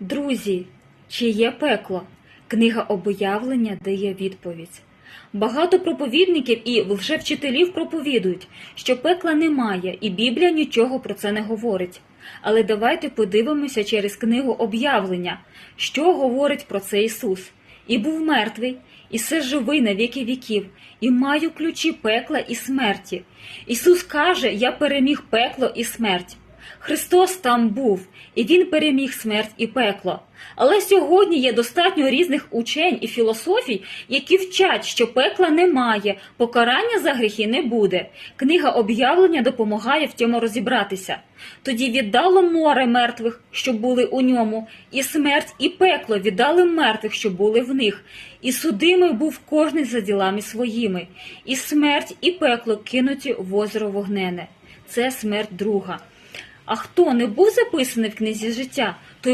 Друзі, чи є пекло? Книга обоявлення дає відповідь. Багато проповідників і лжевчителів проповідують, що пекла немає, і Біблія нічого про це не говорить. Але давайте подивимося через книгу об'явлення, що говорить про це Ісус. І був мертвий, і все живий на віки віків, і маю ключі пекла і смерті. Ісус каже: Я переміг пекло і смерть. Христос там був, і Він переміг смерть і пекло. Але сьогодні є достатньо різних учень і філософій, які вчать, що пекла немає, покарання за гріхи не буде. Книга об'явлення допомагає в цьому розібратися. Тоді віддало море мертвих, що були у ньому, і смерть, і пекло віддали мертвих, що були в них. І судимий був кожний за ділами своїми, і смерть, і пекло кинуті в озеро вогнене. Це смерть друга. А хто не був записаний в книзі життя, той